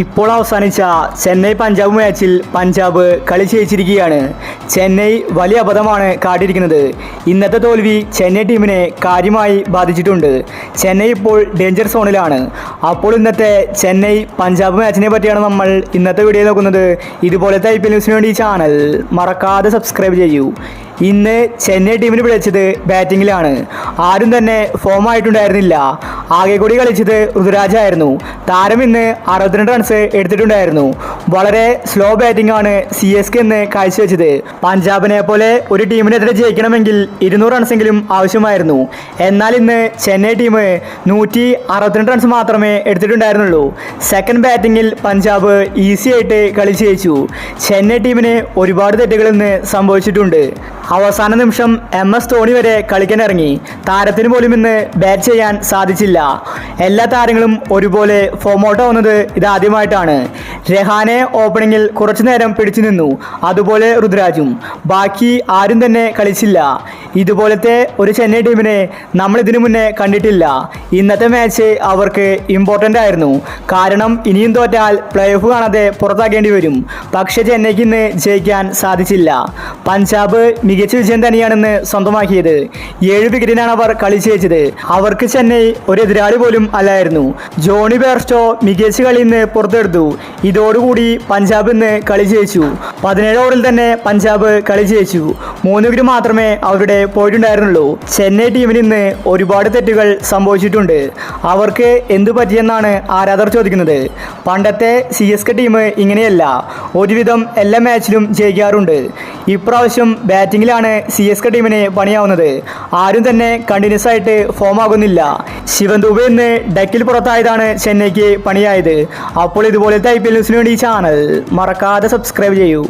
ഇപ്പോൾ അവസാനിച്ച ചെന്നൈ പഞ്ചാബ് മാച്ചിൽ പഞ്ചാബ് കളി ജയിച്ചിരിക്കുകയാണ്. ചെന്നൈ വലിയ അബദ്ധമാണ് കാട്ടിയിരിക്കുന്നത്. ഇന്നത്തെ തോൽവി ചെന്നൈ ടീമിനെ കാര്യമായി ബാധിച്ചിട്ടുണ്ട്. ചെന്നൈ ഇപ്പോൾ ഡേഞ്ചർ സോണിലാണ് അപ്പോൾ ഇന്നത്തെ ചെന്നൈ പഞ്ചാബ് മാച്ചിനെ പറ്റിയാണ് നമ്മൾ ഇന്നത്തെ വീഡിയോ നോക്കുന്നത്. ഇതുപോലത്തെ ഐ പി എൽ ന്യൂസിന് വേണ്ടി ചാനൽ മറക്കാതെ സബ്സ്ക്രൈബ് ചെയ്യൂ. ഇന്ന് ചെന്നൈ ടീമിന് വിളിച്ചത് ബാറ്റിങ്ങിലാണ്. ആരും തന്നെ ഫോം ആയിട്ടുണ്ടായിരുന്നില്ല. ആകെ കൂടി കളിച്ചത് ഋതുരാജായിരുന്നു താരം ഇന്ന് അറുപത്തിരണ്ട് റൺസ് എടുത്തിട്ടുണ്ടായിരുന്നു. വളരെ സ്ലോ ബാറ്റിംഗ് ആണ് സി എസ് കെ ഇന്ന് കാഴ്ചവെച്ചത്. പഞ്ചാബിനെ പോലെ ഒരു ടീമിനെതിരെ ജയിക്കണമെങ്കിൽ ഇരുന്നൂറ് റൺസെങ്കിലും ആവശ്യമായിരുന്നു. എന്നാൽ ഇന്ന് ചെന്നൈ ടീം നൂറ്റി അറുപത്തിരണ്ട് റൺസ് മാത്രമേ എടുത്തിട്ടുണ്ടായിരുന്നുള്ളൂ. സെക്കൻഡ് ബാറ്റിങ്ങിൽ പഞ്ചാബ് ഈസി ആയിട്ട് ജയിച്ചു. ചെന്നൈ ടീമിന് ഒരുപാട് തെറ്റുകൾ ഇന്ന് സംഭവിച്ചിട്ടുണ്ട്. അവസാന നിമിഷം എം എസ് ധോണി വരെ കളിക്കാൻ ഇറങ്ങി താരത്തിന് പോലും ഇന്ന് ബാറ്റ് ചെയ്യാൻ സാധിച്ചില്ല. എല്ലാ താരങ്ങളും ഒരുപോലെ ഫോം ഔട്ട് ആവുന്നത് ഇതാദ്യമായിട്ടാണ്. രഹാനെ ഓപ്പണിങ്ങിൽ കുറച്ചു നേരം പിടിച്ചു നിന്നു. അതുപോലെ രുദ്രാജും ബാക്കി ആരും തന്നെ കളിച്ചില്ല. ഇതുപോലത്തെ ഒരു ചെന്നൈ ടീമിനെ നമ്മൾ ഇതിനു മുന്നേ കണ്ടിട്ടില്ല. ഇന്നത്തെ മാച്ച് അവർക്ക് ഇമ്പോർട്ടന്റ് ആയിരുന്നു. കാരണം ഇനിയും തോറ്റാൽ പ്ലേ ഓഫ് കാണാതെ പുറത്താക്കേണ്ടി വരും. പക്ഷേ ചെന്നൈക്ക് ഇന്ന് ജയിക്കാൻ സാധിച്ചില്ല. പഞ്ചാബ് മികച്ച വിജയം തന്നെയാണെന്ന് സ്വന്തമാക്കിയത്. ഏഴ് വിക്കറ്റിനാണ് അവർ കളി ജയിച്ചത്. അവർക്ക് ചെന്നൈ ഒരു എതിരാളി പോലും അല്ലായിരുന്നു. ജോണി ബേർസ്റ്റോ മികച്ച കളി ഇന്ന് പുറത്തെടുത്തു. ഇതോടുകൂടി പഞ്ചാബ് ഇന്ന് കളി ജയിച്ചു. പതിനേഴ് ഓവറിൽ തന്നെ പഞ്ചാബ് കളി ജയിച്ചു. മൂന്ന് വിക്കറ്റ് മാത്രമേ അവരുടെ പോയിട്ടുണ്ടായിരുന്നുള്ളൂ. ചെന്നൈ ടീമിൽ ഇന്ന് ഒരുപാട് തെറ്റുകൾ സംഭവിച്ചിട്ടുണ്ട്. അവർക്ക് എന്തു പറ്റിയെന്നാണ് ആരാധകർ ചോദിക്കുന്നത്. പണ്ടത്തെ സി എസ് കെ ടീം ഇങ്ങനെയല്ല. ഒരുവിധം എല്ലാ മാച്ചിലും ജയിക്കാറുണ്ട്. ഇപ്രാവശ്യം ബാറ്റിങ്ങിലാണ് സി എസ് കെ ടീമിന് പണിയാവുന്നത്. ആരും തന്നെ കണ്ടിന്യൂസ് ആയിട്ട് ഫോം ആകുന്നില്ല. ശിവൻ ദുബെ ഇന്ന് ഡക്കിൽ പുറത്തായതാണ് ചെന്നൈക്ക് പണിയായത്. അപ്പോൾ ഇതുപോലത്തെ ഐ പി എൽ ന്യൂസിന് വേണ്ടി ചാനൽ മറക്കാതെ സബ്സ്ക്രൈബ് ചെയ്യൂ.